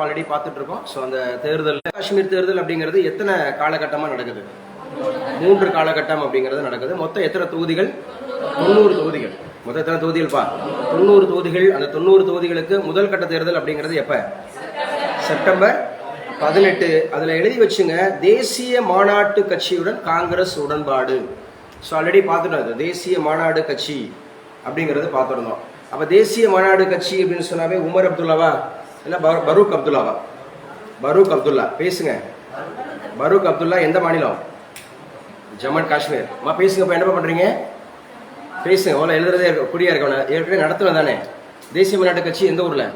Already பார்த்துட்டு இருக்கோம் so அந்த தேர்தல் காஷ்மீர் தேர்தல் அப்படிங்கிறது எத்தனை காலகட்டமாக நடக்குது? மூன்று காலகட்டம் அப்படிங்கிறது நடக்குது. மொத்தம் எத்தனை தொகுதிகள்? தொண்ணூறு தொகுதிகள். மொத்தம் எத்தனை தொகுதிகள் பா தொண்ணூறு தொகுதிகள். அந்த தொண்ணூறு தொகுதிகளுக்கு முதல் கட்ட தேர்தல் அப்படிங்கிறது எப்ப? செப்டம்பர் பதினெட்டு. அதில் எழுதி வச்சுங்க தேசிய மாநாட்டு கட்சியுடன் காங்கிரஸ் உடன்பாடு. ஸோ ஆல்ரெடி பார்த்துட்டோம் அது. தேசிய மாநாடு கட்சி அப்படிங்கிறது பார்த்துருந்தோம். அப்போ தேசிய மாநாடு கட்சி அப்படின்னு சொன்னாவே உமர் அப்துல்லாவா? இல்லை பரூக் அப்துல்லாவா? பரூக் அப்துல்லா பேசுங்க. பரூக் அப்துல்லா எந்த மாநிலம்? ஜம்மு அண்ட் காஷ்மீர். அம்மா பேசுங்க இப்போ என்ன பண்ணுறீங்க பேசுங்க ஓலா எழுதுறதே இருக்க குடியா இருக்கவன ஏற்கனவே நடத்துவேன் தானே. தேசிய மாநாட்டு கட்சி எந்த ஊரில்?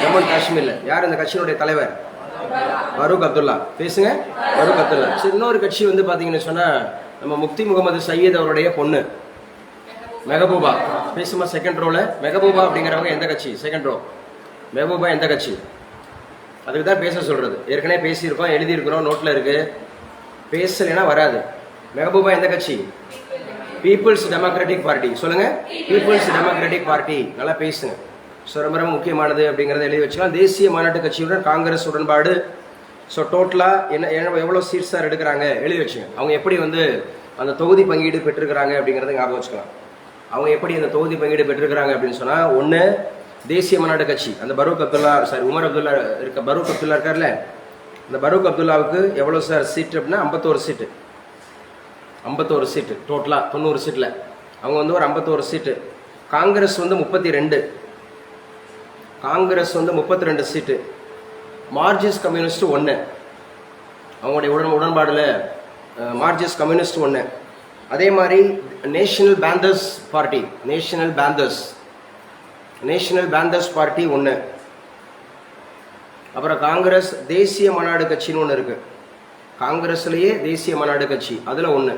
ஜம்மு அண்ட் காஷ்மீரில். யார் இந்த கட்சியினுடைய தலைவர்? பரூக் அப்துல்லா. பேசுங்க பரூக் அப்துல்லா. சரி இன்னொரு கட்சி வந்து பார்த்தீங்கன்னு சொன்னால் நம்ம முக்தி முகமது சையீத் அவருடைய பொண்ணு. மெகபூபா. பேசுமா செகண்ட் ரோல மெகபூபா அப்படிங்கிறவங்க எந்த கட்சி? செகண்ட் ரோ மெஹபூபா எந்த கட்சி? அதுக்கு தான் பேச சொல்கிறது ஏற்கனவே பேசியிருக்கோம் எழுதியிருக்கிறோம் நோட்டில் இருக்குது பேசலைன்னா வராது. மெஹபூபா எந்த கட்சி? பீப்புள்ஸ் டெமோக்ராட்டிக் பார்ட்டி சொல்லுங்கள் பீப்புள்ஸ் டெமோக்ராட்டிக் பார்ட்டி நல்லா பேசுங்க. ஸோ ரொம்ப ரொம்ப முக்கியமானது அப்படிங்கிறத எழுதி வச்சுக்கலாம். தேசிய மாநாட்டு கட்சியுடன் காங்கிரஸ் உடன்பாடு. ஸோ டோட்டலாக என்ன எவ்வளோ சீட்ஸ் சார் எடுக்கிறாங்க? எழுதி வச்சுங்க. அவங்க எப்படி வந்து அந்த தொகுதி பங்கீடு பெற்றிருக்கிறாங்க அப்படிங்கிறத ஞாபகம் வச்சுக்கலாம். அவங்க எப்படி அந்த தொகுதி பங்கீடு பெற்றிருக்கிறாங்க அப்படின்னு சொன்னால் ஒன்று தேசிய மாநாடு கட்சி அந்த பரூக் அப்துல்லா சாரி உமர் அப்துல்லா இருக்க பரூக் அப்துல்லா இருக்கார்ல? இந்த பரூக் அப்துல்லாவுக்கு எவ்வளோ சார் சீட் அப்படின்னா ஐம்பத்தோரு சீட்டு ஐம்பத்தோரு சீட்டு டோட்டலாக தொண்ணூறு சீட்டில் அவங்க வந்து ஒரு ஐம்பத்தோரு சீட்டு காங்கிரஸ் வந்து முப்பத்தி ரெண்டு காங்கிரஸ் வந்து முப்பத்தி ரெண்டு சீட்டு மார்க்சிஸ்ட் கம்யூனிஸ்ட் ஒன்று அவங்களுடைய உடன் உடன்பாடில் மார்க்சிஸ்ட் கம்யூனிஸ்ட் ஒன்று அதே மாதிரி national panthers party national panthers. National panthers party ஒன்று அப்புறம் காங்கிரஸ் தேசிய மாநாடு கட்சின்னு ஒன்று இருக்குது காங்கிரஸ்லேயே தேசிய மாநாடு கட்சி அதில் ஒன்று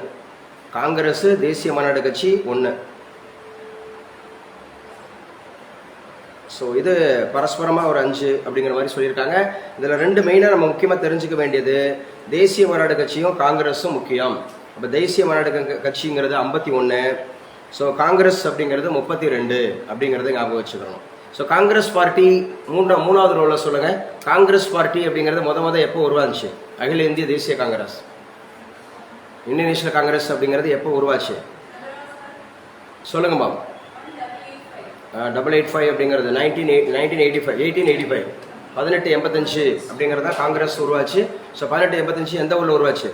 காங்கிரஸ் தேசிய மாநாடு கட்சி ஒன்று ஸோ இது பரஸ்பரமாக ஒரு அஞ்சு அப்படிங்கிற மாதிரி சொல்லியிருக்காங்க. இதில் ரெண்டு மெயினாக நம்ம முக்கியமாக தெரிஞ்சுக்க வேண்டியது தேசிய மாநாடு கட்சியும் காங்கிரஸும் முக்கியம். அப்போ தேசிய மாநாடு கட்சிங்கிறது ஐம்பத்தி ஒன்று ஸோ காங்கிரஸ் அப்படிங்கிறது முப்பத்தி ரெண்டு அப்படிங்கிறத ஞாபகம் வச்சுக்கணும். ஸோ காங்கிரஸ் பார்ட்டி மூன்றா மூணாவது ரோலில் சொல்லுங்கள் காங்கிரஸ் பார்ட்டி அப்படிங்கிறது மொத மொதல் எப்போ உருவாச்சு? அகில இந்திய தேசிய காங்கிரஸ். இந்தியன் நேஷனல் காங்கிரஸ் அப்படிங்கிறது எப்போ உருவாச்சு? சொல்லுங்க மேம் டபுள் எயிட் ஃபைவ் அப்படிங்கிறது nineteen eight nineteen eighty five eighteen eighty five பதினெட்டு எண்பத்தஞ்சு அப்படிங்கிறது தான் காங்கிரஸ் உருவாச்சு. ஸோ பதினெட்டு எண்பத்தஞ்சு எந்த ஊரில் உருவாச்சு?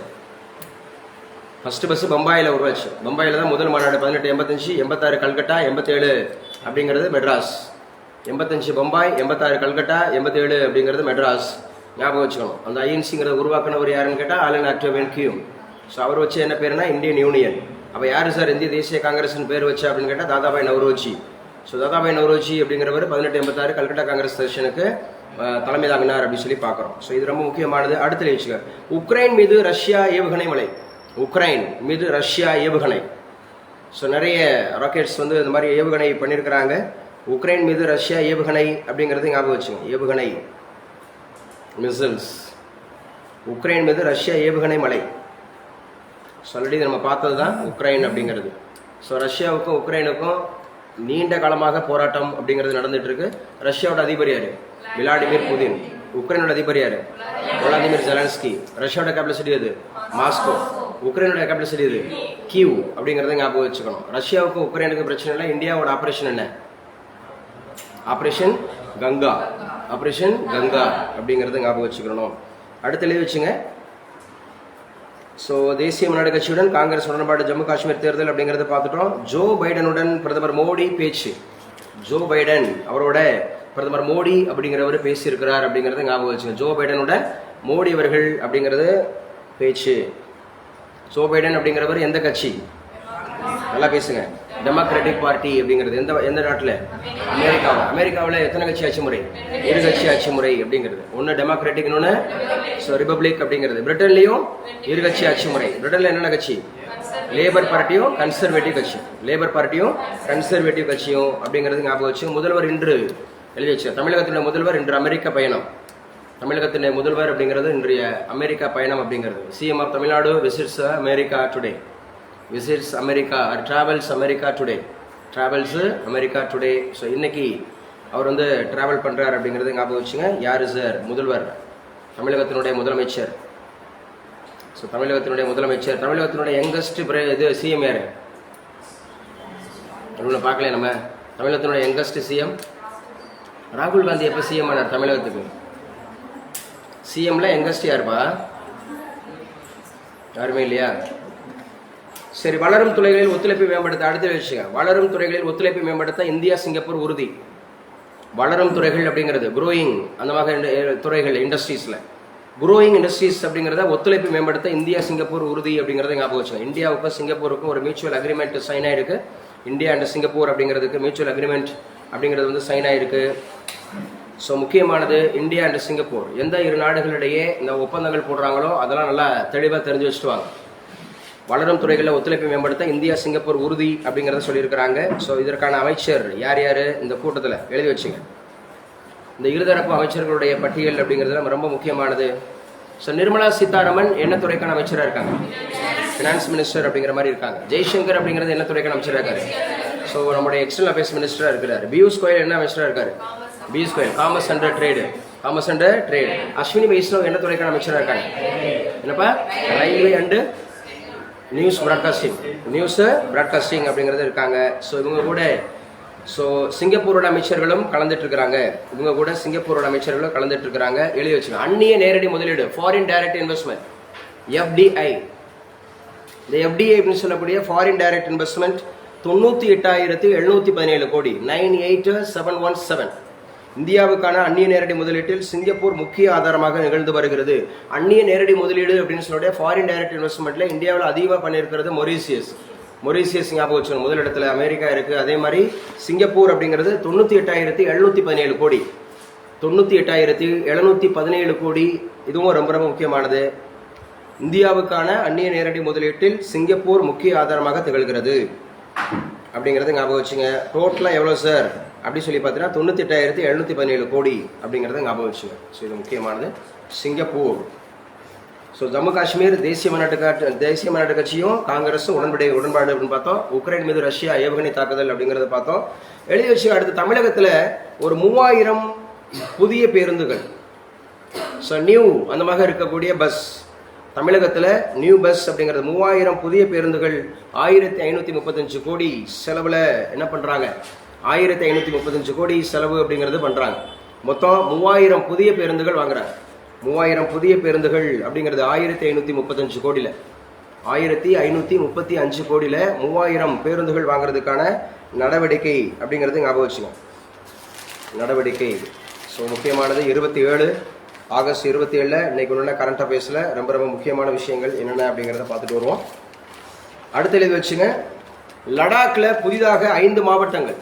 ஃபஸ்ட்டு பஸ் பம்பாயில் உருவாச்சு. பம்பாயில் தான் முதல் மாநாடு பதினெட்டு எண்பத்தஞ்சு எண்பத்தாறு கல்கட்டா எண்பத்தேழு அப்படிங்கிறது மெட்ராஸ். எண்பத்தஞ்சு பம்பாய் எண்பத்தாறு கல்கட்டா எண்பத்தேழு அப்படிங்கிறது மெட்ராஸ். ஞாபகம் வச்சுக்கணும். அந்த ஐஎன்சிங்கிறத உருவாக்குனவர் யாருன்னு கேட்டால் ஆலன் ஆக்டோவன் கியூம் ஸோ அவர் வச்சு என்ன பேருனா இந்தியன் யூனியன் அப்போ யார் சார் இந்திய தேசிய காங்கிரஸ்னு பேர் வச்சு அப்படின்னு கேட்டால் தாதாபாய் நவரோஜி. ஸோ தாதாபாய் நவரோஜி அப்படிங்கிறவர் பதினெட்டு எண்பத்தாறு கல்கட்டா காங்கிரஸ் செஷனுக்கு தலைமை தாங்கினார் அப்படின்னு சொல்லி பார்க்குறோம் ஸோ இது ரொம்ப முக்கியமானது. அடுத்த நிகழ்ச்சிகள் உக்ரைன் மீது ரஷ்யா ஏவுகணை மலை உக்ரைன் மீது ரஷ்யா ஏவுகணை. ஸோ நிறைய ராக்கெட்ஸ் வந்து இந்த மாதிரி ஏவுகணை பண்ணியிருக்கிறாங்க உக்ரைன் மீது ரஷ்யா ஏவுகணை அப்படிங்கிறது ஞாபகம் வச்சுங்க ஏவுகணை மிசைல்ஸ் உக்ரைன் மீது ரஷ்யா ஏவுகணை மலை. ஸோ ஆல்ரெடி நம்ம பார்த்தது தான் உக்ரைன் அப்படிங்கிறது. ஸோ ரஷ்யாவுக்கும் உக்ரைனுக்கும் நீண்ட காலமாக போராட்டம் அப்படிங்கிறது நடந்துட்டு இருக்கு. ரஷ்யாவோட அதிபர் யாரு? Vladimir Putin. உக்ரைனோட அதிபர் யாரு? Vladimir Zelensky. ரஷ்யாவோட சிட்டி எது? மாஸ்கோ. உக்ரைனோட கேபிட்டல் சிட்டி இது. கீவ் அப்படிங்கிறத ஞாபகம் வச்சுக்கணும். ரஷ்யாவுக்கும் உக்ரைனுக்கும் பிரச்சனை இல்லை இந்தியாவோட ஆபரேஷன் என்ன? ஆபரேஷன் கங்கா. ஆபரேஷன் கங்கா அப்படிங்கிறத ஞாபகம் வச்சுக்கணும். அடுத்த எழுதி வச்சுங்க. ஸோ தேசிய முன்னாடி கட்சியுடன் காங்கிரஸ் உடன்பாடு ஜம்மு காஷ்மீர் தேர்தல் அப்படிங்கிறத பார்த்துட்டோம். ஜோ பைடனுடன் பிரதமர் மோடி பேச்சு. ஜோ பைடன் அவரோட பிரதமர் மோடி அப்படிங்கிறவர் பேசியிருக்கிறார் அப்படிங்கிறத ஞாபகம் வச்சுங்க. ஜோ பைடனுடன் மோடி அவர்கள் அப்படிங்கிறது பேச்சு. ஜோ பைடன் அப்படிங்கிறவர் எந்த கட்சி? நல்லா பேசுங்க. டெமோக்ராட்டிக் பார்ட்டி அப்படிங்கிறது. எந்த எந்த நாட்டில்? அமெரிக்காவில் அமெரிக்காவில் எத்தனை கட்சி ஆட்சி முறை? இரு கட்சி ஆட்சி முறை அப்படிங்கிறது. ஒன்று டெமோக்ராட்டிக் இன்னொன்று ஸோ ரிபப்ளிக் அப்படிங்கிறது. பிரிட்டன்லேயும் இரு கட்சி ஆட்சி முறை. பிரிட்டனில் என்னென்ன கட்சி? லேபர் பார்ட்டியும் கன்சர்வேட்டிவ் கட்சி. லேபர் பார்ட்டியும் கன்சர்வேட்டிவ் கட்சியும் அப்படிங்கிறது ஞாபகம் வச்சு முதல்வர் இன்று எழுதி வச்சு தமிழகத்தினுடைய முதல்வர் இன்று அமெரிக்க பயணம். தமிழகத்தினுடைய முதல்வர் அப்படிங்கிறது இன்றைய அமெரிக்கா பயணம் அப்படிங்கிறது. CM of Tamil Nadu visits America today visits America travels America today travels America today so இன்னைக்கு அவர் வந்து ட்ராவல் பண்ணுறார் அப்படிங்கிறது ஞாபகம் வச்சுங்க. யார் சார் முதல்வர். தமிழகத்தினுடைய முதலமைச்சர். ஸோ தமிழகத்தினுடைய முதலமைச்சர். தமிழகத்தினுடைய யங்கஸ்ட் இது சிஎம் யார்? இவ்வளோ பார்க்கலையே நம்ம? தமிழகத்தினுடைய யங்கஸ்ட் சிஎம் ராகுல் காந்தி எப்போ சிஎம் ஆனார் தமிழகத்துக்கு? சிஎம்ல யங்கஸ்ட் இருப்பா யாருமே இல்லையா? சரி வளரும் துறைகளில் ஒத்துழைப்பை மேம்படுத்த அடுத்த விஷயம். வளரும் துறைகளில் ஒத்துழைப்பை மேம்படுத்த இந்தியா சிங்கப்பூர் உறுதி. வளரும் துறைகள் அப்படிங்கிறது குரோயிங் அந்த மாதிரி துறைகள் இண்டஸ்ட்ரீஸில் குரோயிங் இண்டஸ்ட்ரீஸ் அப்படிங்கிறத ஒத்துழைப்பு மேம்படுத்த இந்தியா சிங்கப்பூர் உறுதி அப்படிங்கிறத ஞாபகம் வச்சுக்கோங்க. இந்தியாவுக்கும் சிங்கப்பூருக்கும் ஒரு மியூச்சுவல் அக்ரிமெண்ட் சைன் ஆயிருக்கு. இந்தியா அண்ட் சிங்கப்பூர் அப்படிங்கிறதுக்கு மியூச்சுவல் அக்ரிமெண்ட் அப்படிங்கிறது வந்து சைன் ஆயிருக்கு. ஸோ முக்கியமானது இந்தியா அண்ட் சிங்கப்பூர். எந்த இரு நாடுகளிடையே இந்த ஒப்பந்தங்கள் போடுறாங்களோ அதெல்லாம் நல்லா தெளிவாக தெரிஞ்சு வச்சுட்டு வாங்க வளரும் துறைகளில் ஒத்துழைப்பை மேம்படுத்த இந்தியா சிங்கப்பூர் உறுதி அப்படிங்கிறத சொல்லியிருக்கிறாங்க. ஸோ இதற்கான அமைச்சர் யார் யார்? இந்த கூட்டத்தில் எழுதி வச்சுங்க. இந்த இருதரப்பு அமைச்சர்களுடைய பட்டியல் அப்படிங்கிறது ரொம்ப முக்கியமானது. ஸோ நிர்மலா சீதாராமன் என்ன துறைக்கான அமைச்சராக இருக்காங்க? ஃபினான்ஸ் மினிஸ்டர் அப்படிங்கிற மாதிரி இருக்காங்க. ஜெய்சங்கர் அப்படிங்கிறது என்ன துறைக்கான அமைச்சராக இருக்காரு? ஸோ நம்முடைய எக்ஸ்டர்னல் அஃபேர்ஸ் மினிஸ்டராக இருக்கிறார். பியூஷ் கோயல் என்ன அமைச்சராக இருக்காரு? P Goyal commerce and trade commerce and trade Ashwini Vaishnaw என்ன துறைக்கான அமைச்சராக இருக்காங்க என்னப்பா? Railway and news broadcasting news broadcasting அப்படிங்கிறது இருக்காங்க. ஸோ இவங்க கூட ஸோ சிங்கப்பூரோட அமைச்சர்களும் கலந்துட்டு இருக்கிறாங்க. இவங்க கூட சிங்கப்பூரோட அமைச்சர்களும் கலந்துட்டு இருக்கிறாங்க. எழுதி வச்சுங்க அந்நிய நேரடி முதலீடு ஃபாரின் டைரக்ட் இன்வெஸ்ட்மெண்ட் எஃப்டிஐ இந்த எஃப்டிஐ அப்படின்னு சொல்லக்கூடிய ஃபாரின் டைரக்ட் இன்வெஸ்ட்மெண்ட் தொண்ணூற்றி எட்டாயிரத்தி எழுநூற்றி பதினேழு கோடி. Nine eight seven one seven இந்தியாவுக்கான அந்நிய நேரடி முதலீட்டில் சிங்கப்பூர் முக்கிய ஆதாரமாக நிகழ்ந்து வருகிறது. அந்நிய நேரடி முதலீடு அப்படின்னு சொல்லிட்டு ஃபாரின் டைரக்ட் இன்வெஸ்ட்மெண்ட்டில் இந்தியாவில் அதிகமாக பண்ணியிருக்கிறது மொரீசியஸ். மொரீசியஸ் ஞாபகம் வச்சுக்கணும். முதலிடத்தில் அமெரிக்கா இருக்கு. அதே மாதிரி சிங்கப்பூர் அப்படிங்கிறது தொண்ணூற்றி எட்டாயிரத்தி எழுநூற்றி பதினேழு கோடி. தொண்ணூற்றி எட்டாயிரத்தி எழுநூற்றி பதினேழு கோடி. இதுவும் ரொம்ப ரொம்ப முக்கியமானது. இந்தியாவுக்கான அந்நிய நேரடி முதலீட்டில் சிங்கப்பூர் முக்கிய ஆதாரமாக திகழ்கிறது. அப்படிங்கிறது ஞாபகம் வச்சுங்க. டோட்டலாக எவ்வளோ சார் அப்படி சொல்லி பார்த்தீங்கன்னா தொண்ணூற்றி எட்டாயிரத்தி எழுநூற்றி பதினேழு கோடி அப்படிங்கிறத ஞாபகம் வச்சுங்க. ஸோ இது முக்கியமானது. சிங்கப்பூர். ஸோ ஜம்மு காஷ்மீர் தேசிய மாநாட்டு காட்டு தேசிய மாநாட்டு கட்சியும் காங்கிரஸும் உடன்படை உடன்பாடு அப்படின்னு பார்த்தோம். உக்ரைன் மீது ரஷ்யா ஏவுகணை தாக்குதல் அப்படிங்கிறத பார்த்தோம். எழுதி வச்சு அடுத்து தமிழகத்தில் ஒரு மூவாயிரம் புதிய பேருந்துகள். ஸோ நியூ அந்த மாதிரி இருக்கக்கூடிய பஸ் தமிழகத்தில் நியூ பஸ் அப்படிங்கிறது மூவாயிரம் புதிய பேருந்துகள் ஆயிரத்தி ஐநூற்றி முப்பத்தஞ்சு கோடி செலவில் என்ன பண்ணுறாங்க ஆயிரத்தி ஐநூற்றி முப்பத்தஞ்சு கோடி செலவு அப்படிங்கிறது பண்ணுறாங்க மொத்தம் மூவாயிரம் புதிய பேருந்துகள் வாங்குறாங்க. மூவாயிரம் புதிய பேருந்துகள் அப்படிங்கிறது ஆயிரத்தி ஐநூற்றி முப்பத்தஞ்சு கோடியில். ஆயிரத்தி ஐநூற்றி முப்பத்தி அஞ்சு கோடியில் மூவாயிரம் பேருந்துகள் வாங்குறதுக்கான நடவடிக்கை அப்படிங்கிறது ஞாபகம் வச்சுக்கோங்க. நடவடிக்கை. ஸோ முக்கியமானது இருபத்தி ஏழு. ஆகஸ்ட் இருபத்தி ஏழில் இன்னைக்கு உள்ள கரண்ட் அஃபேர்ஸில் ரொம்ப ரொம்ப முக்கியமான விஷயங்கள் என்னென்ன அப்படிங்கிறத பார்த்துட்டு வருவோம். அடுத்த எழுதி வச்சுங்க. லடாக்கில் புதிதாக ஐந்து மாவட்டங்கள்.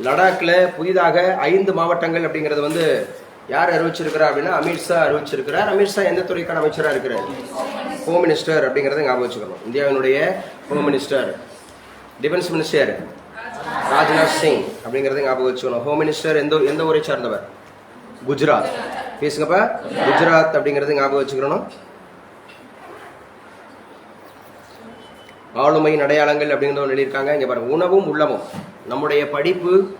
லடாக்கில் புதிதாக ஐந்து மாவட்டங்கள் அப்படிங்கிறது வந்து யார் அறிவிச்சிருக்கிறா அப்படின்னா அமித்ஷா அறிவிச்சிருக்கிறார். அமித்ஷா எந்த துறைக்கான அமைச்சராக இருக்கிறார்? ஹோம் மினிஸ்டர் அப்படிங்கிறத ஞாபகம் வச்சுக்கணும். இந்தியாவினுடைய home minister defence minister Rajnath Singh அப்படிங்கிறத ஞாபகம் வச்சுக்கணும். ஹோம் மினிஸ்டர் எந்த எந்த ஊரை சார்ந்தவர்? குஜராத். பேசுங்கப்பா. குஜராத் அப்படிங்கிறது ஞாபகம் வச்சுக்கணும். ஆளுமையின் அடையாளங்கள் அப்படிங்கிறத ஒன்று எழுதியிருக்காங்க. இங்கே பாருங்க உணவும் உள்ளமும். நம்முடைய படிப்பு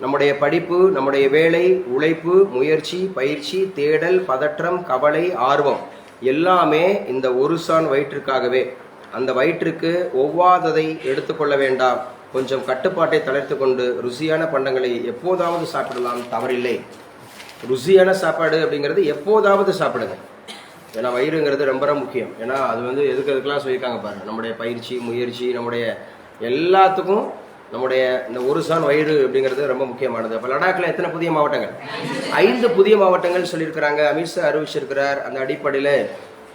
நம்முடைய படிப்பு நம்முடைய வேலை உழைப்பு முயற்சி பயிற்சி தேடல் பதற்றம் கவலை ஆர்வம் எல்லாமே இந்த ஒரு சான் வயிற்றுக்காகவே. அந்த வயிற்றுக்கு ஒவ்வாததை எடுத்துக்கொள்ள வேண்டாம். கொஞ்சம் கட்டுப்பாட்டை தளர்த்து கொண்டு ருசியான பண்டங்களை எப்போதாவது சாப்பிடலாம். தவறில்லை. ருசியான சாப்பாடு அப்படிங்கிறது எப்போதாவது சாப்பிடுங்க. ஏன்னா வயிறுங்கிறது ரொம்ப ரொம்ப முக்கியம். ஏன்னா அது வந்து எதுக்கு எதுக்கெல்லாம் சொல்லியிருக்காங்க பாரு நம்முடைய பயிற்சி முயற்சி நம்முடைய எல்லாத்துக்கும் நம்முடைய இந்த ஒரு சான் வயிறு அப்படிங்கிறது ரொம்ப முக்கியமானது. அப்போ லடாக்கில் எத்தனை புதிய மாவட்டங்கள்? ஐந்து புதிய மாவட்டங்கள் சொல்லியிருக்கிறாங்க. அமித்ஷா அறிவிச்சிருக்கிறார். அந்த அடிப்படையில்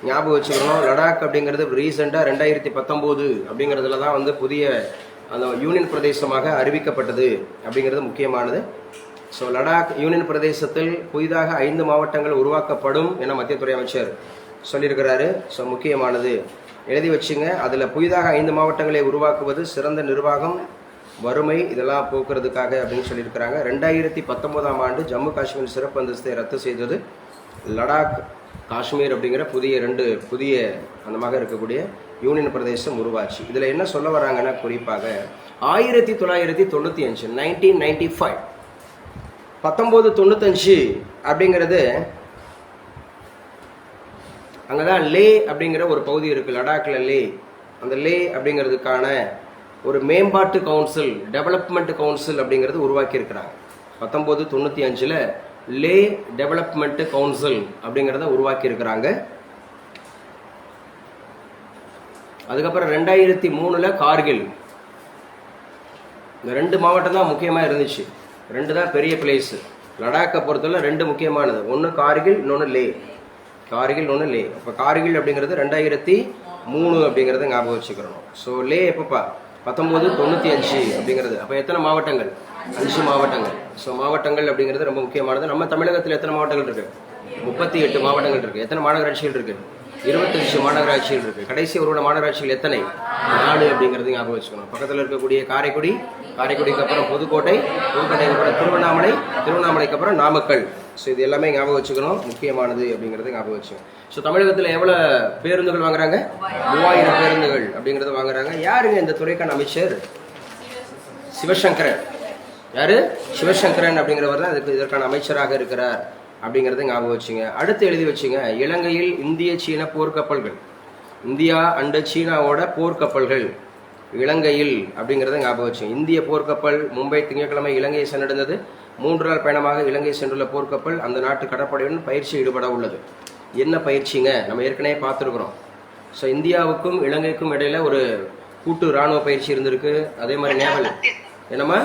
ஞாபகம் வச்சுக்கணும். லடாக் அப்படிங்கிறது ரீசெண்டாக ரெண்டாயிரத்தி பத்தொம்போது அப்படிங்கிறதுல தான் வந்து புதிய அந்த யூனியன் பிரதேசமாக அறிவிக்கப்பட்டது அப்படிங்கிறது முக்கியமானது. ஸோ லடாக் யூனியன் பிரதேசத்தில் புதிதாக ஐந்து மாவட்டங்கள் உருவாக்கப்படும் என மத்திய துறை அமைச்சர் சொல்லியிருக்கிறாரு. ஸோ முக்கியமானது. எழுதி வச்சுங்க. அதில் புதிதாக ஐந்து மாவட்டங்களை உருவாக்குவது சிறந்த நிர்வாகம் வறுமை இதெல்லாம் போக்குறதுக்காக அப்படின்னு சொல்லியிருக்கிறாங்க. ரெண்டாயிரத்தி பத்தொம்போதாம் ஆண்டு ஜம்மு காஷ்மீர் சிறப்பு அந்தஸ்தை ரத்து செய்தது லடாக் காஷ்மீர் அப்படிங்கிற புதிய ரெண்டு புதிய அந்தமாக இருக்கக்கூடிய யூனியன் பிரதேசம் உருவாச்சு. இதில் என்ன சொல்ல வராங்கன்னா குறிப்பாக ஆயிரத்தி தொள்ளாயிரத்தி தொண்ணூற்றி அஞ்சு நைன்டீன் நைன்டி ஃபைவ் பத்தொம்போது தொண்ணூத்தஞ்சு அப்படிங்கிறது அங்கதான் லே அப்படிங்கிற ஒரு பகுதி இருக்கு லடாக்ல லே. அந்த லே அப்படிங்கிறதுக்கான ஒரு மேம்பாட்டு கவுன்சில் டெவலப்மெண்ட் கவுன்சில் அப்படிங்கிறது உருவாக்கி இருக்கிறாங்க பத்தொம்போது தொண்ணூற்றி அஞ்சில் லே டெவலப்மெண்ட் கவுன்சில் அப்படிங்கிறத உருவாக்கி இருக்கிறாங்க அதுக்கப்புறம் ரெண்டாயிரத்தி மூணில் கார்கில். இந்த ரெண்டு மாவட்டம் தான் முக்கியமாக இருந்துச்சு. ரெண்டு தான் பெரிய பிளேஸு லடாக்கை பொறுத்தவரை ரெண்டு முக்கியமானது. ஒன்று கார்கில் இன்னொன்று லே. கார்கில் ஒன்று லே. அப்போ கார்கில் அப்படிங்கிறது ரெண்டாயிரத்தி மூணு அப்படிங்கிறத ஞாபகம் வச்சுக்கிறோம் ஸோ லே எப்பப்பா? பத்தொம்போது தொண்ணூற்றி அஞ்சு அப்படிங்கிறது. அப்போ எத்தனை மாவட்டங்கள்? அஞ்சு மாவட்டங்கள். ஸோ மாவட்டங்கள் அப்படிங்கிறது ரொம்ப முக்கியமானது. நம்ம தமிழகத்தில் எத்தனை மாவட்டங்கள் இருக்குது முப்பத்தி எட்டு மாவட்டங்கள் இருக்குது எத்தனை மாநகராட்சிகள் இருக்குது இருபத்தஞ்சு மாநகராட்சிகள் இருக்கு. கடைசி ஒரு மாநகராட்சிகள் எத்தனை? நாலு அப்படிங்கிறது ஞாபகம் வச்சுக்கணும். பக்கத்தில் இருக்கக்கூடிய காரைக்குடி காரைக்குடிக்கு அப்புறம் புதுக்கோட்டை புதுக்கோட்டைக்கு அப்புறம் திருவண்ணாமலை திருவண்ணாமலைக்கு அப்புறம் நாமக்கல். ஸோ இது எல்லாமே ஞாபகம் வச்சுக்கணும். முக்கியமானது அப்படிங்கிறது ஞாபகம் வச்சுக்கணும். ஸோ தமிழகத்தில் எவ்வளோ பேருந்துகள் வாங்குறாங்க? மூவாயிரம் பேருந்துகள் அப்படிங்கிறத வாங்குறாங்க. யாருங்க இந்த துறைக்கான அமைச்சர்? சிவசங்கரன். யாரு? சிவசங்கரன் அப்படிங்கிறவர் தான் இதுக்கு இதற்கான அமைச்சராக இருக்கிறார். அப்படிங்கிறத ஞாபகம் வச்சுங்க. அடுத்து எழுதி வச்சுங்க இலங்கையில் இந்திய சீன போர்க்கப்பல்கள். இந்தியா அண்ட சீனாவோட போர்க்கப்பல்கள். இலங்கையில் அப்படிங்கிறத ஞாபகம் வச்சுங்க. இந்திய போர்க்கப்பல் மும்பை திங்கட்கிழமை இலங்கையை சென்றடைந்தது. மூன்று நாள் பயணமாக இலங்கை சென்றுள்ள போர்க்கப்பல் அந்த நாட்டு கடற்படையுடன் பயிற்சி ஈடுபட உள்ளது. என்ன பயிற்சிங்க? நம்ம ஏற்கனவே பார்த்துருக்குறோம். ஸோ இந்தியாவுக்கும் இலங்கைக்கும் இடையில ஒரு கூட்டு ராணுவ பயிற்சி இருந்திருக்கு. அதே மாதிரி நேவல். என்னம்மா?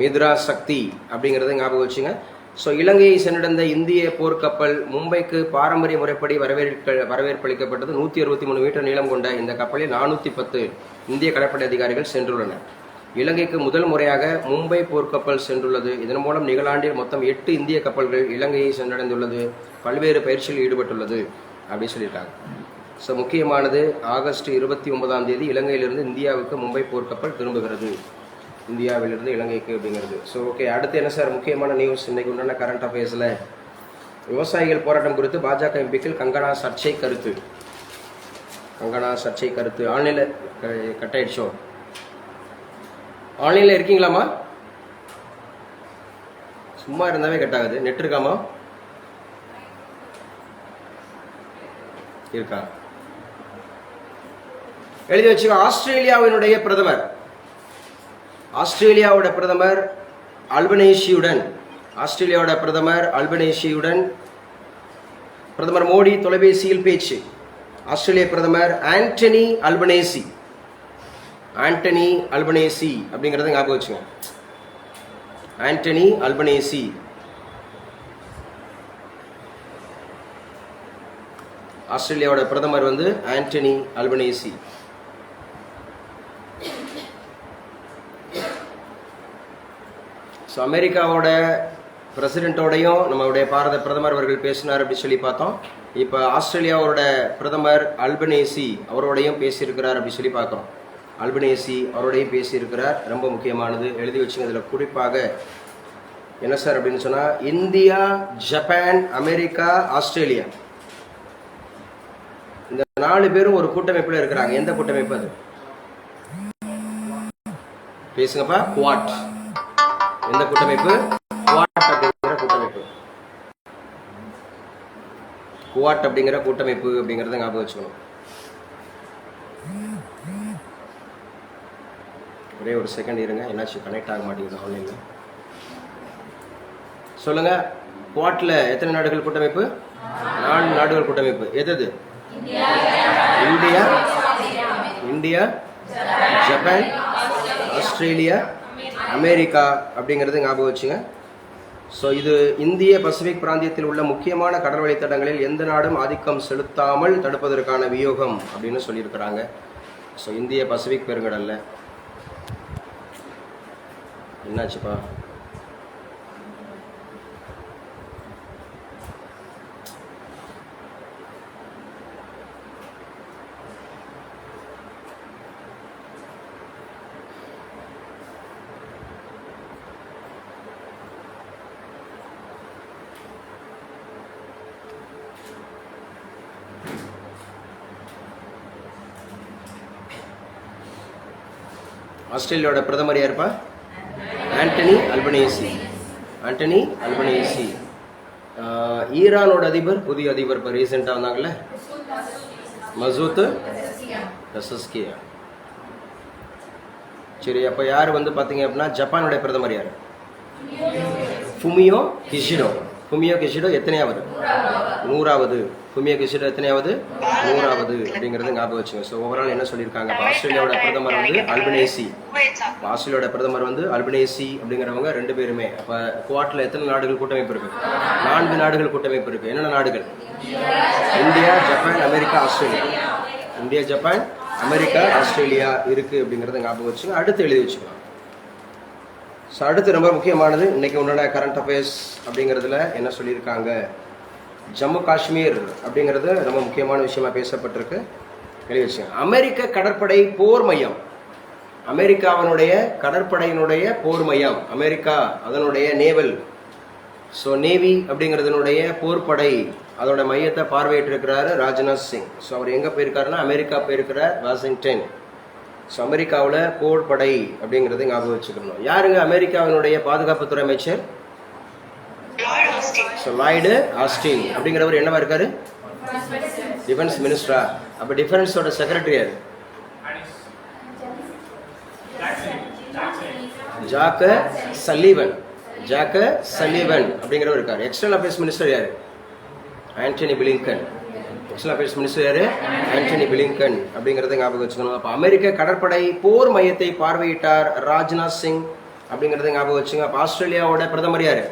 மித்ரா சக்தி சார் அப்படிங்கிறத ஞாபகம் வச்சுங்க. ஸோ இலங்கையை சென்றடைந்த இந்திய போர்க்கப்பல் மும்பைக்கு பாரம்பரிய முறைப்படி வரவேற்க வரவேற்பளிக்கப்பட்டது நூற்றி அறுபத்தி மூணு மீட்டர் நீளம் கொண்ட இந்த கப்பலில் நானூற்றி பத்து இந்திய கடற்படை அதிகாரிகள் சென்றுள்ளனர். இலங்கைக்கு முதல் முறையாக மும்பை போர்க்கப்பல் சென்றுள்ளது. இதன் மூலம் நிகழாண்டில் மொத்தம் எட்டு இந்திய கப்பல்கள் இலங்கையை சென்றடைந்துள்ளது. பல்வேறு பயிற்சியில் ஈடுபட்டுள்ளது அப்படின்னு சொல்லியிருக்காங்க. ஸோ முக்கியமானது ஆகஸ்ட் இருபத்தி ஒன்பதாம் தேதி இலங்கையிலிருந்து இந்தியாவுக்கு மும்பை போர்க்கப்பல் திரும்புகிறது. இந்தியாவிலிருந்து இலங்கைக்கு அப்படிங்கிறது. ஸோ ஓகே அடுத்து என்ன சார் முக்கியமான நியூஸ் இன்றைக்கு உண்டான கரண்ட் அஃபேர்ஸில் விவசாயிகள் போராட்டம் குறித்து பாஜக எம்பிக்கள் கங்கனா சர்ச்சை கருத்து. கங்கனா சர்ச்சை கருத்து. ஆன்லைனில் கட் ஆயிடுச்சோ ஆன்லைனில் இருக்கீங்களாம்மா? சும்மா இருந்தாவே கட் ஆகுது. நெட் இருக்காமா இருக்கா? எழுதி வச்சுக்கோ. ஆஸ்திரேலியாவினுடைய பிரதமர். ஆஸ்திரேலியாவோட பிரதமர் அல்பனேஷியுடன் ஆஸ்திரேலியாவோட பிரதமர் அல்பனேஷியுடன் பிரதமர் மோடி தொலைபேசியில் பேச்சு. ஆஸ்திரேலிய பிரதமர் ஆண்டனி அல்பனேசி. ஆண்டனி அல்பனேசி அப்படிங்கிறத ஞாபகம் வச்சுங்க ஆண்டனி அல்பனேசி. ஆஸ்திரேலியாவோட பிரதமர் வந்து ஆண்டனி அல்பனேசி. ஸோ அமெரிக்காவோட பிரசிடெண்ட்டோடையும் நம்மளுடைய பாரத பிரதமர் அவர்கள் பேசினார் அப்படி சொல்லி பார்த்தோம். இப்போ ஆஸ்திரேலியாவோட பிரதமர் அல்பனேசி அவரோடையும் பேசியிருக்கிறார் அப்படி சொல்லி பார்க்குறோம் அல்பனேசி அவரோடையும் பேசியிருக்கிறார். ரொம்ப முக்கியமானது. எழுதி வச்சுங்கிறதுல குறிப்பாக என்ன சார் அப்படின்னு சொன்னால் இந்தியா ஜப்பான் அமெரிக்கா ஆஸ்திரேலியா. இந்த நாலு பேரும் ஒரு கூட்டமைப்பில் இருக்கிறாங்க. எந்த கூட்டமைப்பு அது? பேசுங்கப்பா. குவாட். எந்த கூட்டமைப்பு? குவாட் அப்படிங்கிற கூட்டமைப்பு. குவாட் அப்படிங்கிற கூட்டமைப்பு அப்படிங்கறத ஞாபகம் வச்சுக்கணும். ஒரே ஒரு செகண்ட் இருங்க. என்னாச்சு? கனெக்ட் ஆக மாட்டேங்குது ஆன்லைனில் சொல்லுங்க. குவாட்ல எத்தனை நாடுகள் கூட்டமைப்பு? நான்கு நாடுகள் கூட்டமைப்பு. எது எது India India Japan Australia America அப்படிங்கிறது ஞாபகம் வச்சுங்க. ஸோ இது இந்திய பசிபிக் பிராந்தியத்தில் உள்ள முக்கியமான கடல் வழித்தடங்களில் எந்த நாடும் ஆதிக்கம் செலுத்தாமல் தடுப்பதற்கான வியூகம் அப்படின்னு சொல்லியிருக்கிறாங்க. ஸோ இந்திய பசிபிக் பெருங்கடலில். என்னாச்சுப்பா? ஆஸ்திரேலியாவோட பிரதமர் யாருப்பா? Anthony Albanese. Anthony Albanese. ஈரானோட அதிபர் புதிய அதிபர் இப்போ ரீசெண்டாக வந்தாங்கல்ல? மசூத் ரசஸ்கியா. சரி அப்போ யார் வந்து பார்த்தீங்க அப்படின்னா ஜப்பானுடைய பிரதமர் யார்? ஃபுமியோ கிஷிடோ. ஃபுமியோ கிஷிடோ எத்தனையாவது? நூறாவது. ஃபுமியோ கிஷிடோ எத்தனையாவது? நூறாவது அப்படிங்கிறது ஞாபகம் வச்சுங்க. ஸோ ஓவரால் என்ன சொல்லியிருக்காங்க? ஆஸ்திரேலியாவோட பிரதமர் வந்து அல்பனேசி. ஆஸ்திரேலியாவோட பிரதமர் வந்து அல்பனேசி அப்படிங்கிறவங்க ரெண்டு பேருமே. அப்போ குவாட்டில் எத்தனை நாடுகள் கூட்டமைப்பு இருக்கு? நான்கு நாடுகள் கூட்டமைப்பு இருக்கு. என்னென்ன நாடுகள்? India Japan America Australia. India Japan America Australia இருக்கு அப்படிங்கிறத ஞாபகம் வச்சுங்க. அடுத்து எழுதி வச்சுக்கலாம். ஸோ அடுத்து ரொம்ப முக்கியமானது இன்னைக்கு உன்னோட கரண்ட் அஃபேர்ஸ் அப்படிங்கிறதுல என்ன சொல்லியிருக்காங்க? ஜம்மு காஷ்மீர் அப்படிங்கிறது ரொம்ப முக்கியமான விஷயமா பேசப்பட்டிருக்கு. எழுதி விஷயம். அமெரிக்க கடற்படை போர் மையம். அமெரிக்காவினுடைய கடற்படையினுடைய போர் மையம். அமெரிக்கா அதனுடைய நேவல் ஸோ நேவி அப்படிங்கிறதுனுடைய போர்ப்படை அதோட மையத்தை பார்வையிட்டிருக்கிறாரு ராஜ்நாத் சிங். ஸோ அவர் எங்கே போயிருக்காருன்னா அமெரிக்கா போயிருக்கிறார் வாஷிங்டன். ஸோ அமெரிக்காவில் போர்ப்படை அப்படிங்கிறத ஞாபகம் வச்சுக்கணும். யாருங்க அமெரிக்காவினுடைய பாதுகாப்புத்துறை அமைச்சர்? ஸோ லாய்டு ஆஸ்டின் அப்படிங்கிறவர் என்னவா இருக்காரு? டிஃபென்ஸ் மினிஸ்டரா அப்போ டிஃபென்ஸோட செக்ரட்டரி யார்? ஜாக்க சல்லீவன் ஜாக்க சல்லீவன் அப்படிங்கிறவர் இருக்கார். எக்ஸ்டர்னல் அஃபேர்ஸ் மினிஸ்டர் யார்? Antony Blinken external affairs minister யார்? ஆண்டனி பிலிங்கன் அப்படிங்கிறத ஞாபகம் வச்சுக்கணும். அப்போ அமெரிக்க கடற்படை போர் மையத்தை பார்வையிட்டார் ராஜ்நாத் சிங் அப்படிங்கிறத ஞாபகம் வச்சுங்க. அப்போ ஆஸ்திரேலியாவோட பிரதமர் யாரு?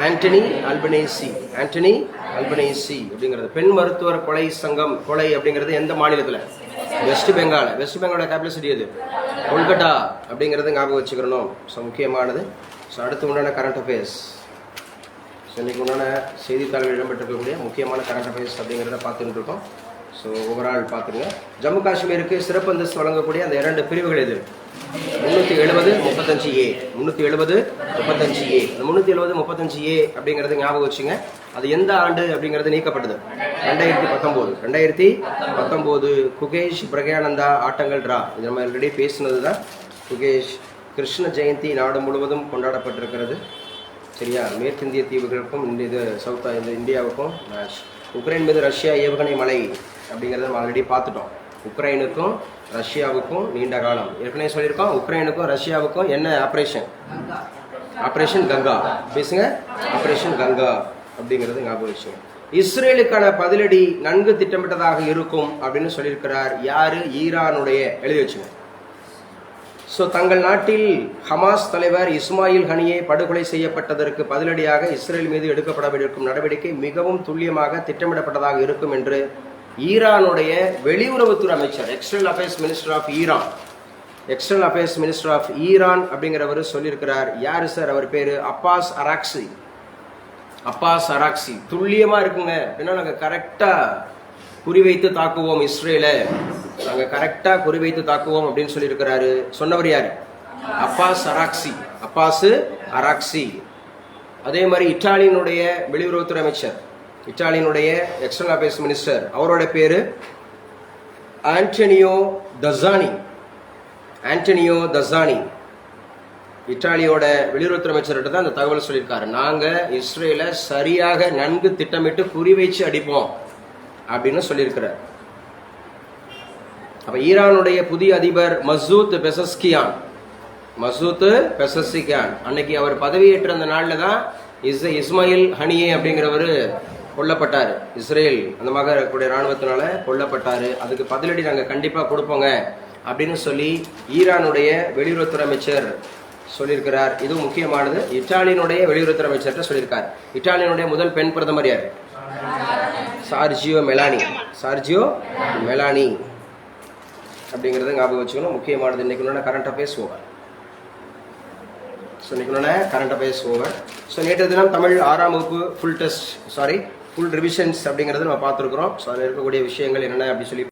ஆண்டனி அல்பனேசி. ஆண்டனி அல்பனேசி அப்படிங்கிறது. பெண் மருத்துவர் கொலை சங்கம் கொலை அப்படிங்கிறது எந்த மாநிலத்தில்? வெஸ்ட் பெங்கால் வெஸ்ட் பெங்காலோட கேபிட்டல் சிட்டி எது? கொல்கட்டா அப்படிங்கிறது ஞாபகம் வச்சுக்கிறணும் ஸோ முக்கியமானது. ஸோ அடுத்து உண்டான கரண்ட் அஃபேர்ஸ் ஸோ இன்னைக்கு உண்டான செய்தித்தாள்கள் இடம்பெற்றிருக்கக்கூடிய முக்கியமான கரண்ட் அஃபேர்ஸ் அப்படிங்கிறத பார்த்துட்டு இருக்கோம். ஸோ ஓவரால் பார்த்துருங்க. ஜம்மு காஷ்மீருக்கு சிறப்பு அந்தஸ்து வழங்கக்கூடிய அந்த இரண்டு பிரிவுகள் எது? முந்நூற்றி எழுபது முப்பத்தஞ்சு ஏ. முந்நூற்றி எழுபது முப்பத்தஞ்சு ஏ. அந்த முந்நூற்றி எழுபது முப்பத்தஞ்சு ஏ அப்படிங்கிறது ஞாபகம் வச்சுங்க. அது எந்த ஆண்டு அப்படிங்கிறது நீக்கப்பட்டது ரெண்டாயிரத்தி பத்தொம்போது. ரெண்டாயிரத்தி பத்தொம்போது குகேஷ் பிரகானந்தா ஆட்டங்கள் ட்ரா. இது நம்ம ஆல்ரெடி பேசினது தான் குகேஷ் கிருஷ்ண ஜெயந்தி நாடு முழுவதும் கொண்டாடப்பட்டிருக்கிறது. சரியா? மேற்கிந்திய தீவுகளுக்கும் இந்த இது சவுத் இந்த இந்தியாவுக்கும் உக்ரைன் மீது ரஷ்யா ஏவுகணை மலை அப்படிங்கிறத நம்ம ஆல்ரெடி பார்த்துட்டோம். உக்ரைனுக்கும் ரஷ்யாவுக்கும் நீண்ட காலம். ஏற்கனவே சொல்லியிருக்கோம் உக்ரைனுக்கும் ரஷ்யாவுக்கும் என்ன ஆப்ரேஷன் ஆப்ரேஷன் கங்கா. பேசுங்க. ஆப்ரேஷன் கங்கா அப்படிங்கிறது ஞாபகம் வச்சுங்க இஸ்ரேலுக்கான பதிலடி நன்கு திட்டமிட்டதாக இருக்கும் அப்படின்னு சொல்லியிருக்கிறார் யாரு? ஈரானுடைய எழுதி வச்சுங்க ஸோ தங்கள் நாட்டில் ஹமாஸ் தலைவர் இஸ்மாயில் ஹனியை படுகொலை செய்யப்பட்டதற்கு பதிலடியாக இஸ்ரேல் மீது எடுக்கப்படவிருக்கும் நடவடிக்கை மிகவும் துல்லியமாக திட்டமிடப்பட்டதாக இருக்கும் என்று ஈரானுடைய வெளியுறவுத்துறை அமைச்சர் external affairs minister of Iran external affairs minister of Iran அப்படிங்கிறவர் சொல்லியிருக்கிறார். யார் சார்? அவர் பேர் அப்பாஸ் அராக்சி அப்பாஸ் அராக்சி துல்லியமாக இருக்குங்க. அப்படின்னா நாங்கள் கரெக்டாக குறிவைத்து தாக்குவோம் இஸ்ரேலை. நாங்கள் கரெக்டாக குறிவைத்து தாக்குவோம் அப்படின்னு சொல்லியிருக்கிறாரு. சொன்னவர் யார்? அப்பாஸ் அராக்சி அப்பாஸ் அராக்சி அதே மாதிரி இத்தாலியினுடைய வெளியுறவுத்துறை அமைச்சர் இத்தாலியினுடைய எக்ஸ்டர்னல் அஃபேர்ஸ் மினிஸ்டர் அவரோட பேர் ஆண்டனியோ தசானி ஆண்டனியோ தசானி இத்தாலியோட வெளியுறவுத்துறை அமைச்சர்கிட்ட தான் அந்த தகவல் சொல்லியிருக்காரு. நாங்கள் இஸ்ரேலை சரியாக நன்கு திட்டமிட்டு குறிவைச்சு அடிப்போம் அப்படின்னு சொல்லியிருக்கிறார். அப்போ ஈரானுடைய புதிய அதிபர் மசூத் பெசஸ்கியான். Masoud Pezeshkian. அன்னைக்கு அவர் பதவியேற்ற அந்த நாளில் தான் இஸ் இஸ்மாயில் ஹனியே அப்படிங்கிறவர் கொல்லப்பட்டார். இஸ்ரேல் அந்த மாதிரி இருக்கக்கூடிய இராணுவத்தினால கொல்லப்பட்டார். அதுக்கு பதிலடி நாங்கள் கண்டிப்பாக கொடுப்போங்க அப்படின்னு சொல்லி ஈரானுடைய வெளியுறவுத்துறை அமைச்சர் சொல்லியிருக்கிறார். இது முக்கியமானது. இட்டாலியனுடைய வெளியுறவுத்துறை அமைச்சர்கிட்ட சொல்லியிருக்கார். இட்டாலியனுடைய முதல் பெண் பிரதமர் யார்? Giorgia Meloni. Giorgia Meloni. அப்படிங்கிறத ஞாபகம் வச்சுக்கணும். முக்கியமானது இன்னைக்கு கரண்ட் அஃபேர்ஸ் ஓவர் ஸோ இன்னைக்கு கரண்ட் அஃபேர்ஸ் ஓவர் ஸோ நேற்று தினம் தமிழ் ஆறாம் வகுப்பு full test sorry full revisions அப்படிங்கிறது நம்ம பார்த்துருக்குறோம். ஸோ அதில் இருக்கக்கூடிய விஷயங்கள் என்னென்ன அப்படி சொல்லி